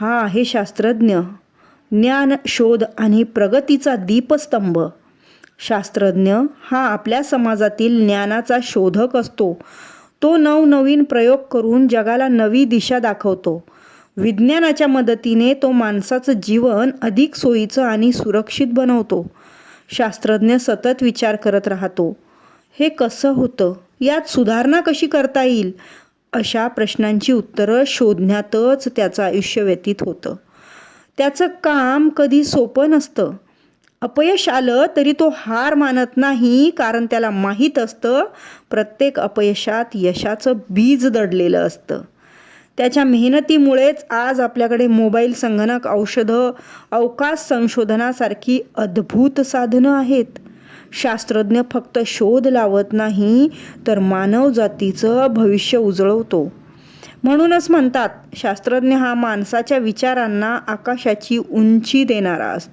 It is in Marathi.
हा आहे शास्त्रज्ञ. ज्ञान शोध आणि प्रगतीचा दीपस्तंभ. शास्त्रज्ञ हा आपल्या समाजातील ज्ञानाचा शोधक असतो. तो नवनवीन प्रयोग करून जगाला नवी दिशा दाखवतो. विज्ञानाच्या मदतीने तो माणसाचं जीवन अधिक सोयीचं आणि सुरक्षित बनवतो. शास्त्रज्ञ सतत विचार करत राहतो. हे कसं होतं? यात सुधारणा कशी करता येईल? अशा प्रश्नांची उत्तरं शोधण्यातच त्याचं आयुष्य व्यतीत होतं. त्याचं काम कधी सोपं नसतं. अपयश आलं तरी तो हार मानत नाही कारण त्याला माहीत असतं प्रत्येक अपयशात यशाचं बीज दडलेलं असतं. त्याच्या मेहनतीमुळेच आज आपल्याकडे मोबाईल संगणक औषधं अवकाश संशोधनासारखी अद्भुत साधनं आहेत. शास्त्रज्ञ फक्त शोध लावत नाही तर मानवजातीचं भविष्य उजळवतो. म्हणूनच म्हणतात शास्त्रज्ञ हा माणसाच्या विचारांना आकाशाची उंची देणारा असतो.